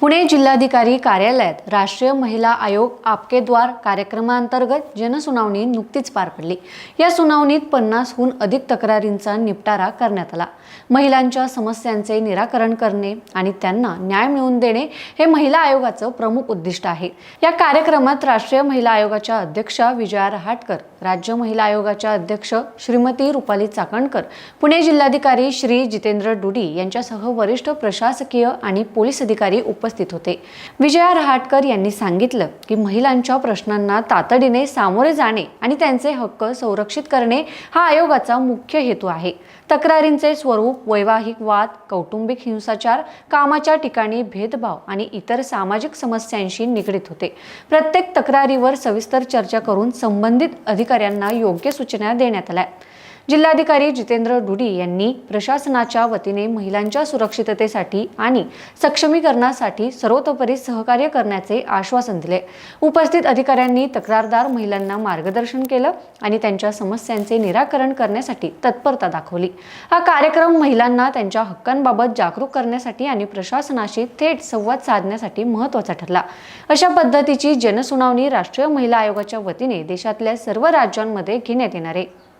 पुणे जिल्हाधिकारी कार्यालयात राष्ट्रीय महिला आयोग आपकेद्वार कार्यक्रमांतर्गत जनसुनावणी नुकतीच पार पडली. या सुनावणीत पन्नासहून अधिक तक्रारींचा निपटारा करण्यात आला. महिलांच्या समस्यांचे निराकरण करणे आणि त्यांना न्याय मिळवून देणे हे महिला आयोगाचं प्रमुख उद्दिष्ट आहे. या कार्यक्रमात राष्ट्रीय महिला आयोगाच्या अध्यक्षा विजया रहाटकर राज्य महिला आयोगाच्या अध्यक्ष श्रीमती रुपाली चाकणकर पुणे जिल्हाधिकारी श्री जितेंद्र डुडी यांच्यासह वरिष्ठ प्रशासकीय आणि पोलीस अधिकारी उपस्थित होते. विजया रहाटकर यांनी सांगितलं की महिलांच्या प्रश्नांना तातडीने सामोरे जाणे आणि त्यांचे हक्क संरक्षित करणे हा आयोगाचा मुख्य हेतू आहे. तक्रारींचे स्वरूप वैवाहिक वाद कौटुंबिक हिंसाचार कामाच्या ठिकाणी भेदभाव आणि इतर सामाजिक समस्यांशी निगडीत होते. प्रत्येक तक्रारीवर सविस्तर चर्चा करून संबंधित अधिकाऱ्यांना योग्य सूचना देण्यात आल्या. जिल्हाधिकारी जितेंद्र डुडी यांनी प्रशासनाच्या वतीने महिलांच्या सुरक्षिततेसाठी आणि सक्षमीकरणासाठी सर्वतोपरी सहकार्य करण्याचे आश्वासन दिले. उपस्थित अधिकाऱ्यांनी तक्रारदार महिलांना मार्गदर्शन केलं आणि त्यांच्या समस्यांचे निराकरण करण्यासाठी तत्परता दाखवली. हा कार्यक्रम महिलांना त्यांच्या हक्कांबाबत जागरूक करण्यासाठी आणि प्रशासनाशी थेट संवाद साधण्यासाठी महत्त्वाचा ठरला. अशा पद्धतीची जनसुनावणी राष्ट्रीय महिला आयोगाच्या वतीने देशातल्या सर्व राज्यांमध्ये घेण्यात येणार आहे.